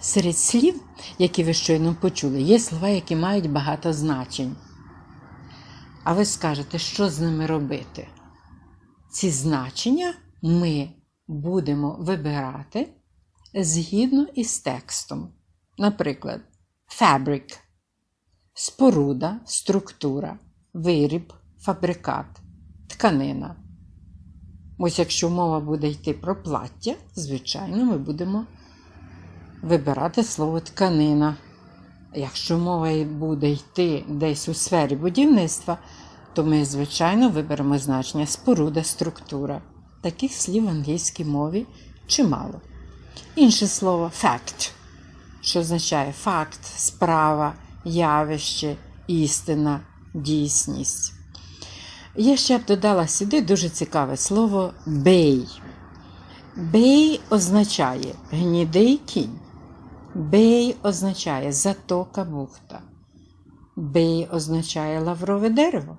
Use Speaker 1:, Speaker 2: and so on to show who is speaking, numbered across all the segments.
Speaker 1: Серед слів, які ви щойно почули, є слова, які мають багато значень. А ви скажете, що з ними робити? Ці значення ми будемо вибирати згідно із текстом. Наприклад, fabric – споруда, структура, виріб, фабрикат, тканина. Ось якщо мова буде йти про плаття, звичайно, ми будемо вибирати слово тканина. Якщо мова буде йти десь у сфері будівництва, то ми, звичайно, виберемо значення споруда, структура. Таких слів в англійській мові чимало. Інше слово fact, що означає факт, справа, явище, істина, дійсність. Я ще б додала сюди дуже цікаве слово бей. Бей означає гнідий кінь. Бей означає затока бухта. Бей означає лаврове дерево.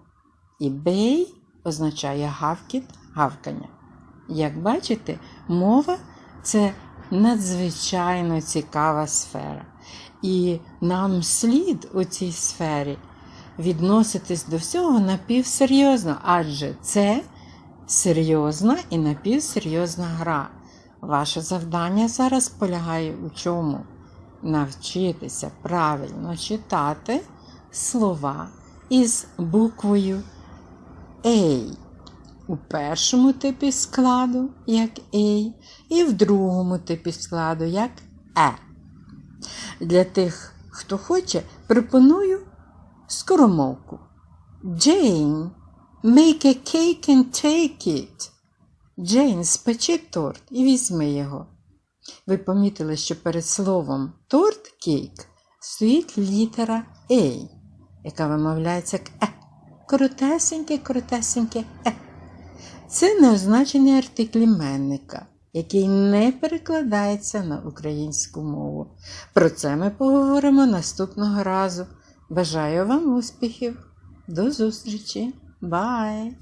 Speaker 1: І бей означає гавкіт, гавкання. Як бачите, мова це надзвичайно цікава сфера. І нам слід у цій сфері відноситись до всього напівсерйозно, адже це серйозна і напівсерйозна гра. Ваше завдання зараз полягає у чому? Навчитися правильно читати слова із буквою A. У першому типі складу як A, і в другому типі складу як Е. Для тих, хто хоче, пропоную скоромовку. Jane, make a cake and take it. Джейн, спечи торт і візьми його. Ви помітили, що перед словом торт кейк стоїть літера A, яка вимовляється як Е. Коротесеньке, коротесеньке Е. Це неозначений артикль іменника, який не перекладається на українську мову. Про це ми поговоримо наступного разу. Бажаю вам успіхів. До зустрічі. Бай!